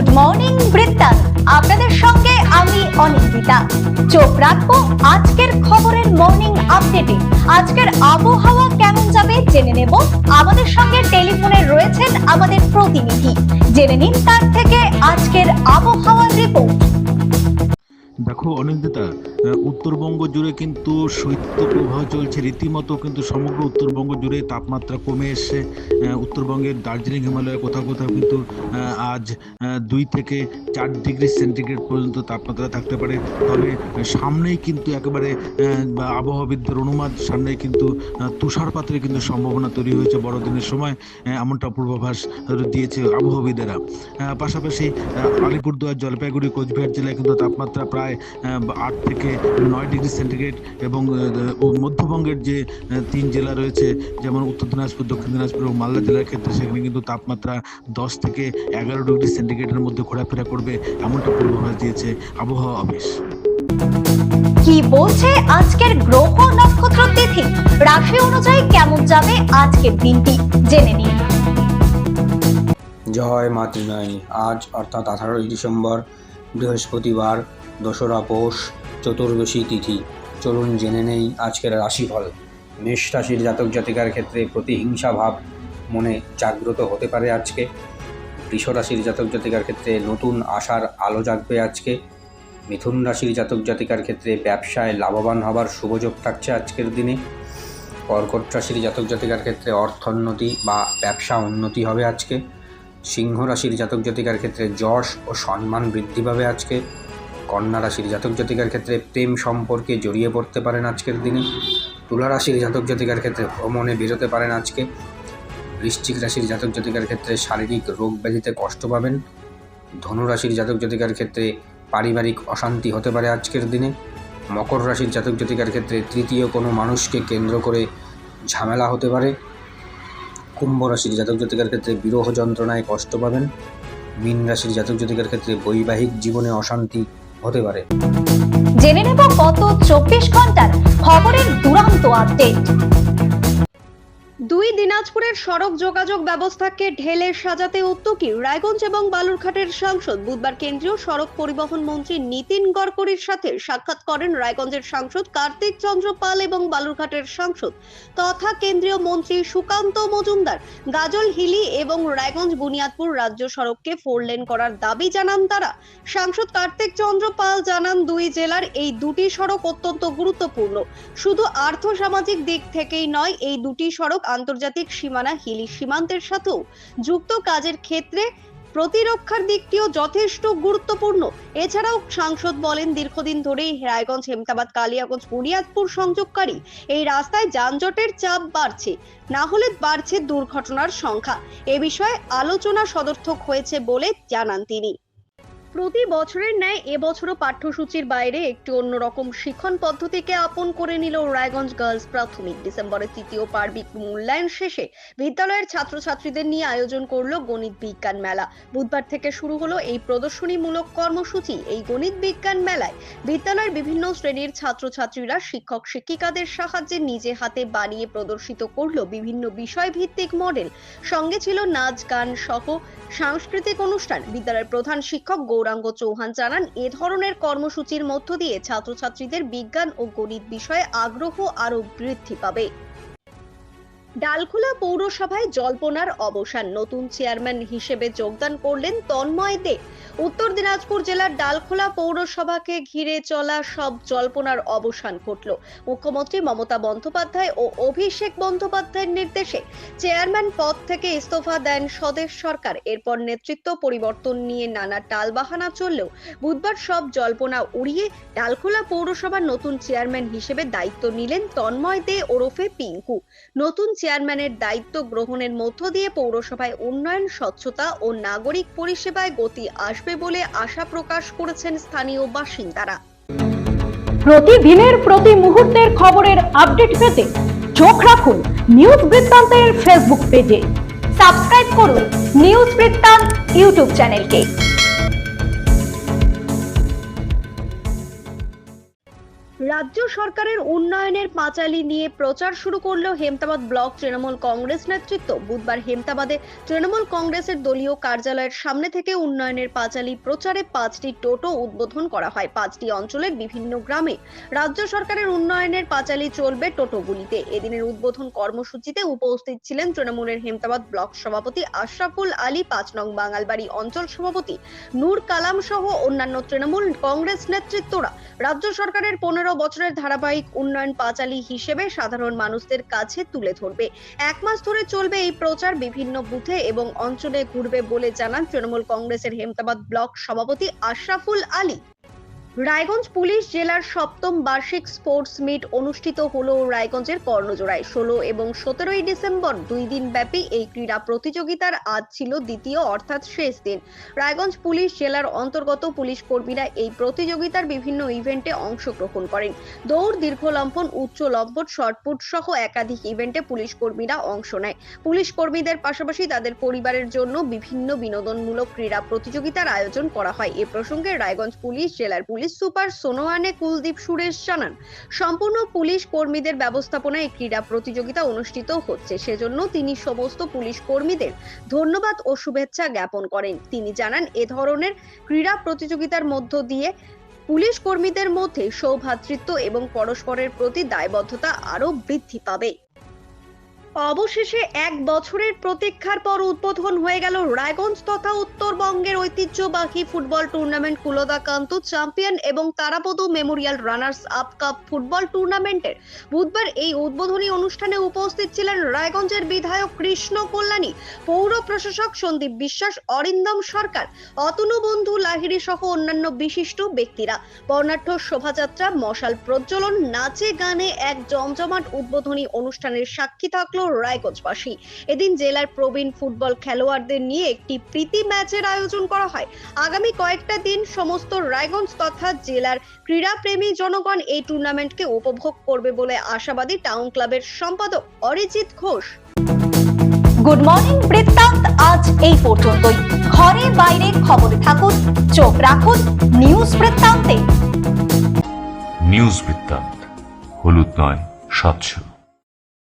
Good morning বৃত্তান্ত আপনাদের সঙ্গে আমি অনিন্দিতা। চোখ রাখব আজকের খবরের মর্নিং আপডেটে আজকের আবহাওয়া কেমন যাবে জেনে নেব। আমাদের সঙ্গে টেলিফোনে রয়েছেন আমাদের প্রতিনিধি। জেনে নিন তার থেকে আজকের আবহাওয়ার রিপোর্ট দেখো অনিন্দিতা উত্তরবঙ্গ জুড়ে কিন্তু শৈত্য প্রবাহ চলছে। রীতিমতো কিন্তু সমগ্র উত্তরবঙ্গ জুড়ে তাপমাত্রা কমে এসছে। উত্তরবঙ্গের দার্জিলিং, হিমালয়ে কোথাও কোথাও কিন্তু আজ দুই থেকে চার ডিগ্রি সেন্টিগ্রেড পর্যন্ত তাপমাত্রা থাকতে পারে। তবে সামনেই কিন্তু একেবারে আবহাওয়াবিদদের অনুমান, সামনেই কিন্তু তুষারপাতের কিন্তু সম্ভাবনা তৈরি হয়েছে বড়দিনের সময়। এমনটা পূর্বাভাস দিয়েছে আবহাওয়াবিদেরা। পাশাপাশি আলিপুরদুয়ার, জলপাইগুড়ি, কোচবিহার জেলায় কিন্তু তাপমাত্রা প্রায় আহ, আট থেকে নয় ডিগ্রি সেন্টিগ্রেড এবং মধ্যবঙ্গের যে তিন জেলা রয়েছে যেমন উত্তর দিনাজপুর দক্ষিণ দিনাজপুর এবং মালদা জেলার ক্ষেত্রে সেখানে কিন্তু তাপমাত্রা দশ থেকে এগারো ডিগ্রি সেন্টিগ্রেডের মধ্যে ঘোরাফেরা করবে এমনটা পূর্বাভাস দিয়েছে আবহাওয়া অফিস। কি বলছে আজকের গ্রহ নক্ষত্র তিথি? রাশি অনুযায়ী কেমন যাবে আজকের দিনটি? জেনে নিন। জয় মা ত্রিনয়নী আজ অর্থাৎ আঠারোই ডিসেম্বর বৃহস্পতিবার দোসরা পৌষ চতুর্দশী তিথি। চলুন জেনে নেই আজকের রাশিফল। মেষ রাশির জাতক জাতিকার ক্ষেত্রে প্রতিহিংসা ভাব মনে জাগ্রত হতে পারে আজকে। বৃষ রাশির জাতক জাতিকার ক্ষেত্রে নতুন আশার আলো জাগবে আজকে। মিথুন রাশির জাতক জাতিকার ক্ষেত্রে ব্যবসায় লাভবান হবার শুভযোগ থাকছে আজকের দিনে। কর্কট রাশির জাতক জাতিকার ক্ষেত্রে অর্থোন্নতি বা ব্যবসা উন্নতি হবে আজকে। সিংহ রাশির জাতক জাতিকার ক্ষেত্রে যশ ও সম্মান বৃদ্ধি পাবে আজকে। কন্যা রাশির জাতক জাতিকার ক্ষেত্রে প্রেম সম্পর্কে জড়িয়ে পড়তে পারেন আজকের দিনে। তুলা রাশির জাতক জাতিকার ক্ষেত্রে ভ্রমণে বেরোতে পারেন আজকে। বৃশ্চিক রাশির জাতক জাতিকার ক্ষেত্রে শারীরিক রোগ ব্যাধিতে কষ্ট পাবেন। ধনুরাশির জাতক জাতিকার ক্ষেত্রে পারিবারিক অশান্তি হতে পারে আজকের দিনে। মকর রাশির জাতক জাতিকার ক্ষেত্রে তৃতীয় কোনো মানুষকে কেন্দ্র করে ঝামেলা হতে পারে। কুম্ভ রাশির জাতক জাতিকার ক্ষেত্রে বিরহ যন্ত্রণায় কষ্ট পাবেন। মীন রাশির জাতক জাতিকার ক্ষেত্রে বৈবাহিক জীবনে অশান্তি হতে পারে। জেনে নেব গত চব্বিশ ঘণ্টার খবরের দুরান্ত আপডেট দুই দিনাজপুরের সড়ক যোগাযোগ ব্যবস্থাকে ঢেলে সাজাতে উদ্যোগী রায়গঞ্জ এবং বালুরঘাটের সাংসদ বুধবার কেন্দ্রীয় সড়ক পরিবহন মন্ত্রী নীতিন গডকরির সাথে সাক্ষাৎ করেন রায়গঞ্জের সাংসদ কার্তিক চন্দ্র পাল এবং বালুরঘাটের সাংসদ তথা কেন্দ্রীয় মন্ত্রী সুকান্ত মজুমদার। গাজল হিলি এবং রায়গঞ্জ বুনিয়াদপুর রাজ্য সড়ককে ফোর লেন করার দাবি জানান তারা। সাংসদ কার্তিক চন্দ্র পাল জানান, দুই জেলার এই দুটি সড়ক অত্যন্ত গুরুত্বপূর্ণ। শুধু আর্থ সামাজিক দিক থেকেই নয়, এই দুটি সড়ক আন্তর্জাতিক সীমানা হিলি সীমান্তের সাথেও যুক্ত কাজের ক্ষেত্রে প্রতিরক্ষার দিকটিও যথেষ্ট গুরুত্বপূর্ণ। এছাড়াও সাংসদ বলেন, দীর্ঘদিন ধরেই রায়গঞ্জ, হেমতাবাদ, কালিয়াগঞ্জ বুনিয়াদপুর সংযোগকারী। এই রাস্তায় যানজটের চাপ বাড়ছে, না হলে বাড়ছে দুর্ঘটনার সংখ্যা। এ বিষয়ে আলোচনা সদর্থক হয়েছে বলে জানান তিনি। প্রতি বছরের ন্যায় এবছরও পাঠ্যসূচির বাইরে একটি অন্যরকম শিক্ষণ পদ্ধতিকে আপন করে নিল রায়গঞ্জ গার্লস প্রাথমিক। ডিসেম্বরের তৃতীয় পার্বিক মূল্যায়ন শেষে বিদ্যালয়ের ছাত্রছাত্রীদের নিয়ে আয়োজন করল গণিত বিজ্ঞান মেলা। বুধবার থেকে শুরু হলো এই প্রদর্শনীমূলক কর্মসূচি। এই গণিত বিজ্ঞান মেলায় বিদ্যালয়ের বিভিন্ন শ্রেণির ছাত্রছাত্রীরা শিক্ষক শিক্ষিকাদের সাহায্যে নিজে হাতে বানিয়ে প্রদর্শিত করল বিভিন্ন বিষয় ভিত্তিক মডেল। সঙ্গে ছিল নাচ, গান সহ সাংস্কৃতিক অনুষ্ঠান। বিদ্যালয়ের প্রধান শিক্ষক গৌরাঙ্গ চৌহান জানান, এ ধরনের কর্মসূচির মধ্য দিয়ে ছাত্রছাত্রীদের বিজ্ঞান ও গণিত বিষয়ে আগ্রহ আরও বৃদ্ধি পাবে। ডালখোলা পৌরসভায় জল্পনার অবসান। নতুন চেয়ারম্যান হিসেবে যোগদান করলেন তন্ময় দে। উত্তর দিনাজপুর জেলার ডালখোলা পৌরসভাকে ঘিরে চলা সব জল্পনার অবসান ঘটল। মুখ্যমন্ত্রী মমতা বন্দ্যোপাধ্যায় ও অভিষেক বন্দ্যোপাধ্যায়ের নির্দেশে চেয়ারম্যান পদ থেকে ইস্তফা দেন স্বদেশ সরকার। এরপর নেতৃত্ব পরিবর্তন নিয়ে নানা টালবাহানা চললেও বুধবার সব জল্পনা উড়িয়ে ডালখোলা পৌরসভার নতুন চেয়ারম্যান হিসেবে দায়িত্ব নিলেন তন্ময় দে ওরফে পিঙ্কু। নতুন চেয়ারম্যানের দায়িত্ব গ্রহণের মধ্য দিয়ে পৌরসভায় উন্নয়ন, স্বচ্ছতা ও নাগরিক পরিষেবায় গতি আসবে বলে আশা প্রকাশ করেছেন স্থানীয় বাসিন্দারা। প্রতিদিনের প্রতি মুহূর্তের খবরের আপডেট পেতে চোখ রাখুন নিউজ বৃত্তান্তের ফেসবুক পেজে। সাবস্ক্রাইব করুন নিউজ বৃত্তান্ত ইউটিউব চ্যানেলকে। রাজ্য সরকারের উন্নয়নের পাঁচালি নিয়ে প্রচার শুরু করল হেমতাবাদ ব্লক তৃণমূল কংগ্রেস নেতৃত্ব। বুধবার হেমতাবাদে তৃণমূল কংগ্রেসের দলীয় কার্যালয়ের সামনে থেকে উন্নয়নের পাঁচালি প্রচারে পাঁচটি টোটো উদ্বোধন করা হয়। পাঁচটি অঞ্চলের বিভিন্ন গ্রামে রাজ্য সরকারের উন্নয়নের পাঁচালি চলবে টোটোগুলিতে। এদিনের উদ্বোধন কর্মসূচিতে উপস্থিত ছিলেন তৃণমূলের হেমতাবাদ ব্লক সভাপতি আশরাফুল আলী, পাঁচ নং বাঙালবাড়ি অঞ্চল সভাপতি নূর কালাম সহ অন্যান্য তৃণমূল কংগ্রেস নেতৃত্বরা। রাজ্য সরকারের পনেরো বছরের ধারাবাহিক উন্নয়ন পাঁচালী হিসেবে সাধারণ মানুষদের কাছে তুলে ধরবে। এক মাস ধরে চলবে এই প্রচার বিভিন্ন বুথে এবং অঞ্চলে ঘুরবে বলে জানান তৃণমূল কংগ্রেসের হেমতাবাদ ব্লক সভাপতি আশরাফুল আলী। রায়গঞ্জ পুলিশ জেলার সপ্তম বার্ষিক স্পোর্টস মিট অনুষ্ঠিত হল রায়গঞ্জের কর্ণজোড়ায়। ষোলো এবং সতেরোই ডিসেম্বর দুই দিন ব্যাপী এই ক্রীড়া প্রতিযোগিতার আজ ছিল দ্বিতীয়, অর্থাৎ শেষ দিন। রায়গঞ্জ পুলিশ জেলার অন্তর্গত পুলিশ কর্মীরা এই প্রতিযোগিতার বিভিন্ন ইভেন্টে অংশগ্রহণ করেন। দৌড় দীর্ঘলম্বন উচ্চ লম্বন শর্টপুট সহ একাধিক ইভেন্টে পুলিশ কর্মীরা অংশ নেয়। পুলিশ কর্মীদের পাশাপাশি তাদের পরিবারের জন্য বিভিন্ন বিনোদনমূলক ক্রীড়া প্রতিযোগিতার আয়োজন করা হয়। এ প্রসঙ্গে রায়গঞ্জ পুলিশ জেলার পুলিশ সুপার সোনোয়ানে কুলদীপ সুরেশ জানান, সম্পূর্ণ পুলিশ কর্মীদের ব্যবস্থাপনায় এই ক্রীড়া প্রতিযোগিতা অনুষ্ঠিত হচ্ছে। সেজন্য তিনি সমস্ত পুলিশ কর্মীদের ধন্যবাদ ও শুভেচ্ছা জ্ঞাপন করেন। তিনি জানান, এ ধরনের ক্রীড়া প্রতিযোগিতার মধ্য দিয়ে পুলিশ কর্মীদের মধ্যে সৌভ্রাতৃত্ব এবং পরস্পরের প্রতি দায়বদ্ধতা আরও বৃদ্ধি পাবে। অবশেষে এক বছরের প্রতীক্ষার পর উদ্বোধন হয়ে গেল রায়গঞ্জ তথা উত্তরবঙ্গের ঐতিহ্যবাহী ফুটবল টুর্নামেন্ট কুলদাকান্ত চ্যাম্পিয়ন এবং Tarapada memorial runners up cup football টুর্নামেন্টের। বুধবার এই উদ্বোধনী অনুষ্ঠানে উপস্থিত ছিলেন রায়গঞ্জের বিধায়ক কৃষ্ণ কল্যাণী, পৌর প্রশাসক সন্দীপ বিশ্বাস, অরিন্দম সরকার, অতনু বন্ধু সহ অন্যান্য বিশিষ্ট ব্যক্তিরা। বর্ণাঢ্য শোভাযাত্রা, মশাল প্রজ্বলন, নাচে গানে এক জমজমাট উদ্বোধনী অনুষ্ঠানের সাক্ষী থাকল রায়গঞ্জবাসী। এদিন জেলার প্রবীণ ফুটবল খেলোয়াড়দের নিয়ে একটি প্রীতি ম্যাচের আয়োজন করা হয়। আগামী কয়েকটা দিন সমস্ত রায়গঞ্জ তথা জেলার ক্রীড়াপ্রেমী জনগণ এই টুর্নামেন্টকে উপভোগ করবে বলে আশাবাদী টাউন ক্লাবের সম্পাদক অরিজিৎ ঘোষ। গুড মর্নিং বৃত্তান্ত। আজ এই পর্যন্তই। ঘরে বাইরে খবরে থাকুন চোখ রাখুন নিউজ বৃত্তান্তে। নিউজ বৃত্তান্ত হলুদ নয় স্বচ্ছ